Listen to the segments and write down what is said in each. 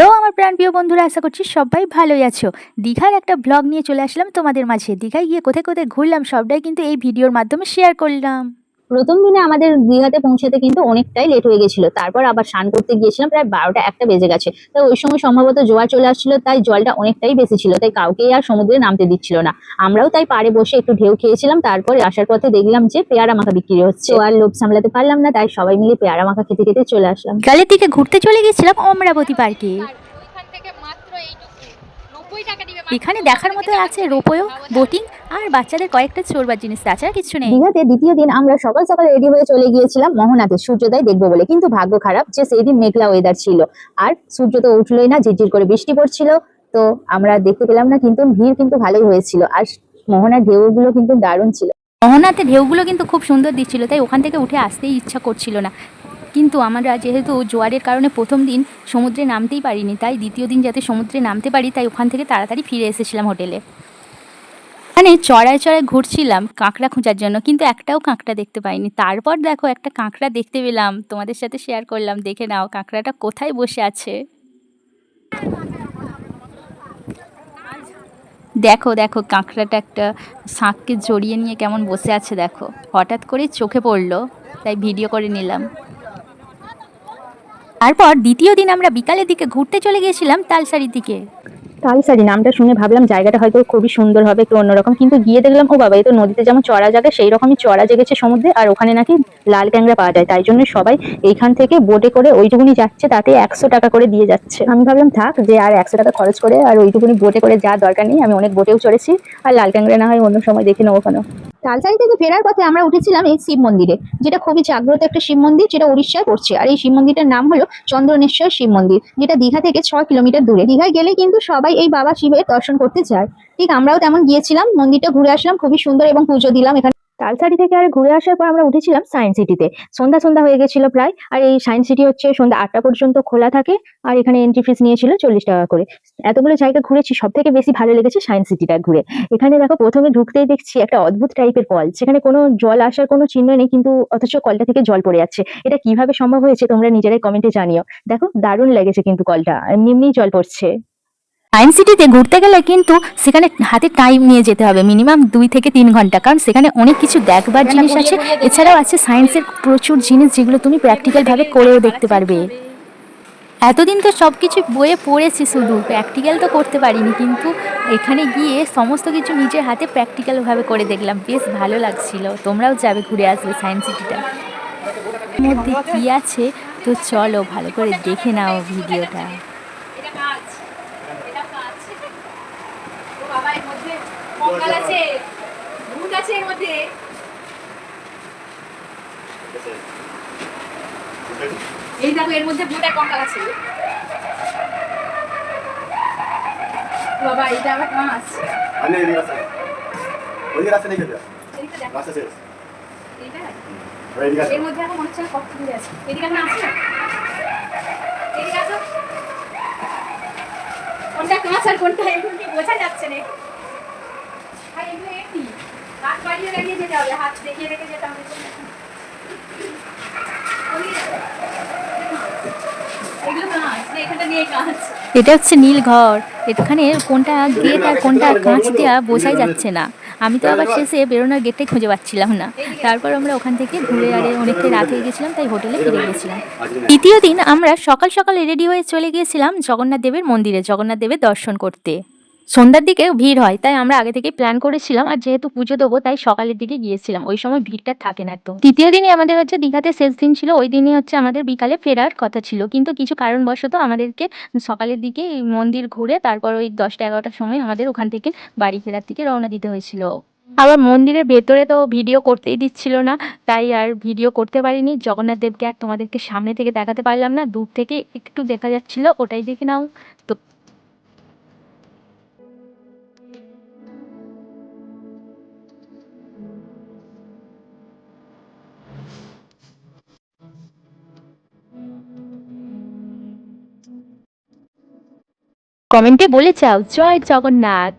Hello, আমার প্রাণ প্রিয় বন্ধুরা, আশা করছি সবাই ভালোই আছো। দীঘার একটা ব্লগ নিয়ে চলে আসলাম তোমাদের মাঝে। দীঘায় গিয়ে কোথায় কোথায় ঘুরলাম সবটাই কিন্তু এই ভিডিওর মাধ্যমে শেয়ার করলাম। প্রথম দিনে আমাদের দীঘাতে পৌঁছাতে কিন্তু অনেকটাই লেট হয়ে গেছিল। তারপর আবার স্নান করতে গিয়েছিলাম প্রায় বারোটা একটা বেজে গেছে। তাই ওই সময় সম্ভবত জোয়ার চলে আসছিল তাই জলটা অনেকটাই বেশি ছিল তাই কাউকেই আর সমুদ্রে নামতে দিচ্ছিল না। আমরাও তাই পাড়ে বসে একটু ঢেউ খেয়েছিলাম তারপর আসার পথে দেখলাম যে পেয়ারা মাখা বিক্রি হচ্ছে। আর লোভ সামলাতে পারলাম না তাই সবাই মিলে পেয়ারা মাখা খেতে খেতে চলে আসলাম। বিকালের দিকে ঘুরতে চলে গেছিলাম অমরাবতী পার্কে ওইখান থেকে মাত্র এইটুকু নব্বই টাকা দিবে এখানে দেখার মতো আছে রোপোয়ো বোটিং আর বাচ্চাদের কয়েকটা চড়বার জিনিস তাছাড়া কিছু নেই। দীঘাতে দ্বিতীয় দিন আমরা সকাল সকাল রেডি হয়ে চলে গিয়েছিলাম মোহনাতে। সূর্যোদয় দেখব বলে। কিন্তু ভাগ্য খারাপ যে সেই দিন মেঘলা ওয়েদার ছিল। আর সূর্য তো উঠলোই না ঝিরঝির করে বৃষ্টি পড়ছিল। তো আমরা দেখতে পেলাম না কিন্তু ভিড় কিন্তু ভালোই হয়েছিল। আর মোহনার ঢেউগুলো কিন্তু দারুণ ছিল। মোহনাতে ঢেউগুলো কিন্তু খুব সুন্দর দিচ্ছিল তাই ওখান থেকে উঠে আসতেই ইচ্ছা করছিল না। কিন্তু আমরা যেহেতু জোয়ারের কারণে প্রথম দিন সমুদ্রে নামতেই পারিনি, তাই দ্বিতীয় দিন যাতে সমুদ্রে নামতে পারি, তাই ওখান থেকে তাড়াতাড়ি ফিরে এসেছিলাম হোটেলে। মানে চড়ায় চড়ায় ঘুরছিলাম কাঁকড়া খোঁজার জন্য, কিন্তু একটাও কাঁকড়া দেখতে পাইনি। তারপর দেখো একটা কাঁকড়া দেখতে পেলাম, তোমাদের সাথে শেয়ার করলাম, দেখে নাও কাঁকড়াটা কোথায় বসে আছে। দেখো দেখো কাঁকড়াটা একটা শাঁখকে জড়িয়ে নিয়ে কেমন বসে আছে, দেখো। হঠাৎ করে চোখে পড়ল, তাই ভিডিও করে নিলাম। তারপর দ্বিতীয় দিন আমরা বিকালের দিকে ঘুরতে চলে গিয়েছিলাম তালসারির দিকে। তালসারি নামটা শুনে ভাবলাম জায়গাটা হয়তো খুবই সুন্দর হবে, একটু অন্যরকম। কিন্তু গিয়ে দেখলাম, ও বাবা, এই তো নদীতে যেমন চড়া জায়গা সেই রকমই চড়া জেগেছে সমুদ্রে, আর ওখানে নাকি লাল ট্যাংরা পাওয়া যায়। তাই জন্য সবাই এইখান থেকে বোটে করে ওইটুকুনি যাচ্ছে, তাতে একশো টাকা করে দিয়ে যাচ্ছে। আমি ভাবলাম, থাক, যে আর একশো টাকা খরচ করে আর ওইটুকুনি বোটে করে যা দরকার নেই, আমি অনেক বোটেও চড়েছি, আর লাল ট্যাংরা না হয় অন্য সময় দেখে নেব ওখানে তালসারি থেকে ফেরার পথে আমরা উঠেছিলাম এই শিব মন্দিরে, যেটা খুবই জাগ্রত একটা শিব মন্দির যেটা উড়িষ্যায় পড়ছে। আর এই শিব মন্দিরটার নাম হলো চন্দ্রনেশ্বর শিব মন্দির, যেটা দীঘা থেকে ছয় কিলোমিটার দূরে। দীঘায় গেলে কিন্তু সবাই এই বাবা শিবের দর্শন করতে চায় ঠিক আমরাও তেমন গিয়েছিলাম, মন্দিরটা ঘুরে আসলাম, খুবই সুন্দর এবং পুজো দিলাম এখানে। তালসারি থেকে আর ঘুরে আসার পর আমরা উঠেছিলাম সায়েন্স সিটিতে। সন্ধ্যা সন্ধ্যা হয়ে গেছিল প্রায়, আর এই সায়েন্স সিটি হচ্ছে সন্ধ্যা আটটা পর্যন্ত খোলা থাকে, আর এখানে এন্ট্রি ফিস নিয়েছিল চল্লিশ টাকা করে। এতগুলো জায়গা ঘুরেছি সব থেকে বেশি ভালো লেগেছে সায়েন্স সিটিটা ঘুরে। এখানে দেখো প্রথমে ঢুকতেই দেখছি একটা অদ্ভুত টাইপের কল সেখানে কোনো জল আসার কোনো চিহ্ন নেই, কিন্তু অথচ কলটা থেকে জল পড়ে যাচ্ছে। এটা কীভাবে সম্ভব হয়েছে তোমরা নিজেরাই কমেন্টে জানিও। দেখো দারুণ লেগেছে কিন্তু কলটা, এমনি এমনিই জল পড়ছে। সায়েন্স সিটিতে ঘুরতে গেলে কিন্তু সেখানে হাতে টাইম নিয়ে যেতে হবে মিনিমাম দুই থেকে তিন ঘণ্টা। কারণ সেখানে অনেক কিছু দেখবার জিনিস আছে। এছাড়াও আছে সায়েন্সের প্রচুর জিনিস যেগুলো তুমি প্র্যাকটিক্যালভাবে করেও দেখতে পারবে। এতদিন তো সব কিছু বইয়ে পড়েছি শুধু। প্র্যাকটিক্যাল তো করতে পারিনি কিন্তু এখানে গিয়ে সমস্ত কিছু নিজের হাতে প্র্যাকটিক্যালভাবে করে দেখলাম। বেশ ভালো লাগছিল। তোমরাও যাবে ঘুরে আসবে সায়েন্স সিটিটা মধ্যে কী আছে? তো চলো ভালো করে দেখে নাও ভিডিওটা এটা কাজ এটা কাজ ও বাবা এর মধ্যে কঙ্কাল আছে ভূত আছে এর মধ্যে। এই দেখো এর মধ্যে ভূত আর কঙ্কাল আছে। বাবা এটা আবার মাছ এই রাস্তা ওই রাস্তা নিয়ে যাবে এর মধ্যে এখন আছে। আছে কোনটা কাঁচ আর কোনটা এখন কি বোঝা যাচ্ছে না। এটা হচ্ছে নীল ঘর। এখানে কোনটা গেট আর কোনটা কাঁচ দেওয়া বোঝাই যাচ্ছে না। আমি তো আবার শেষে বেরোনোর গেটটাই খুঁজে পাচ্ছিলাম না। তারপর আমরা ওখান থেকে ঘুরে আরে অনেকটাই রাত হয়ে গেছিলাম, তাই হোটেলে ফিরে গিয়েছিলাম তৃতীয় দিন আমরা সকাল সকাল রেডি হয়ে চলে গিয়েছিলাম জগন্নাথ দেবের মন্দিরে, জগন্নাথ দেবের দর্শন করতে। সন্ধ্যার দিকে ভিড় হয়, তাই আমরা আগে থেকে প্ল্যান করেছিলাম আর যেহেতু পুজো দেবো তাই সকালের দিকে গিয়েছিলাম। ওই সময় ভিড়টা থাকে না তো তৃতীয় দিনই আমাদের হচ্ছে দীঘাতে শেষ দিন ছিল, ওই দিনই হচ্ছে আমাদের বিকালে ফেরার কথা ছিল। কিন্তু কিছু কারণবশত আমাদেরকে সকালের দিকে মন্দির ঘুরে তারপর ওই দশটা এগারোটার সময় আমাদের ওখান থেকে বাড়ি ফেরার দিকে রওনা দিতে হয়েছিল। আবার মন্দিরের ভেতরে তো ভিডিও করতেই দিচ্ছিল না, তাই আর ভিডিও করতে পারিনি। জগন্নাথ দেবকে আর তোমাদেরকে সামনে থেকে দেখাতে পারলাম না, দূর থেকে একটু দেখা যাচ্ছিল, ওটাই দেখে নাও। তো কমেন্টে বলে চাও জয় জগন্নাথ।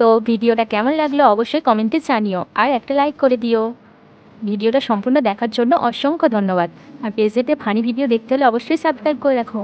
তো ভিডিওটা কেমন লাগল অবশ্যই কমেন্টে জানিও, আর একটা লাইক করে দিও। ভিডিওটা সম্পূর্ণ দেখার জন্য অসংখ্য ধন্যবাদ। আর পেজেতে ফানি ভিডিও দেখতে হলে অবশ্যই সাবস্ক্রাইব করে রাখো।